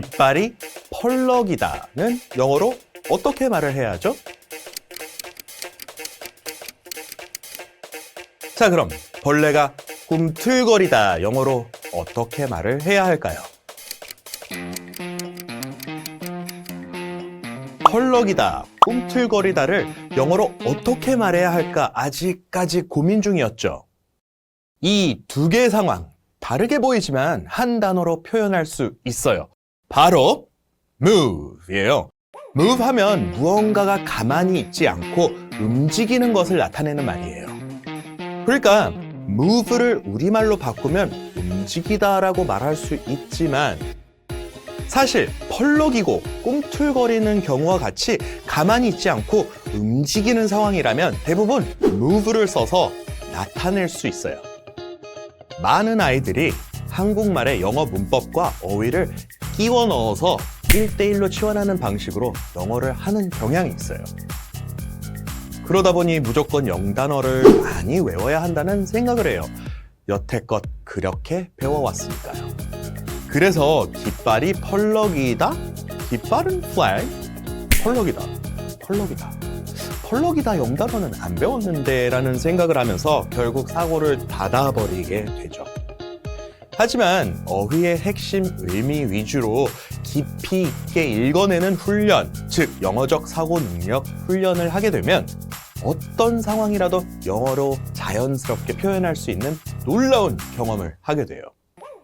깃발이 펄럭이다는 영어로 어떻게 말을 해야 하죠? 자, 그럼 벌레가 꿈틀거리다 영어로 어떻게 말을 해야 할까요? 펄럭이다, 꿈틀거리다를 영어로 어떻게 말해야 할까 아직까지 고민 중이었죠. 이 두 개의 상황, 다르게 보이지만 한 단어로 표현할 수 있어요. 바로 move예요. move 하면 무언가가 가만히 있지 않고 움직이는 것을 나타내는 말이에요. 그러니까 move를 우리말로 바꾸면 움직이다라고 말할 수 있지만 사실 펄럭이고 꿈틀거리는 경우와 같이 가만히 있지 않고 움직이는 상황이라면 대부분 move를 써서 나타낼 수 있어요. 많은 아이들이 한국말의 영어 문법과 어휘를 끼워 넣어서 1대1로 치환하는 방식으로 영어를 하는 경향이 있어요. 그러다 보니 무조건 영단어를 많이 외워야 한다는 생각을 해요. 여태껏 그렇게 배워왔으니까요. 그래서 깃발이 펄럭이다? 깃발은 flag? 펄럭이다. 펄럭이다. 펄럭이다 영단어는 안 배웠는데 라는 생각을 하면서 결국 사고를 닫아버리게 되죠. 하지만 어휘의 핵심 의미 위주로 깊이 있게 읽어내는 훈련, 즉 영어적 사고 능력 훈련을 하게 되면 어떤 상황이라도 영어로 자연스럽게 표현할 수 있는 놀라운 경험을 하게 돼요.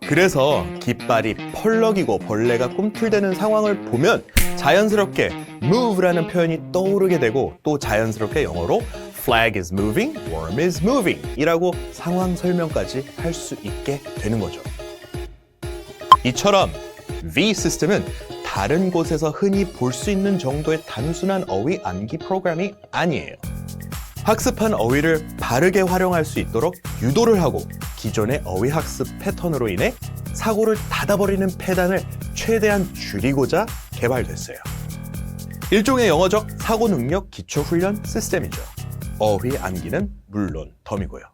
그래서 깃발이 펄럭이고 벌레가 꿈틀대는 상황을 보면 자연스럽게 move라는 표현이 떠오르게 되고 또 자연스럽게 영어로 flag is moving, worm is moving 이라고 상황 설명까지 할 수 있게 되는 거죠. 이처럼 V 시스템은 다른 곳에서 흔히 볼 수 있는 정도의 단순한 어휘 암기 프로그램이 아니에요. 학습한 어휘를 바르게 활용할 수 있도록 유도를 하고 기존의 어휘 학습 패턴으로 인해 사고를 닫아버리는 패단을 최대한 줄이고자 개발됐어요. 일종의 영어적 사고 능력 기초 훈련 시스템이죠. 어휘 암기는 물론 덤이고요.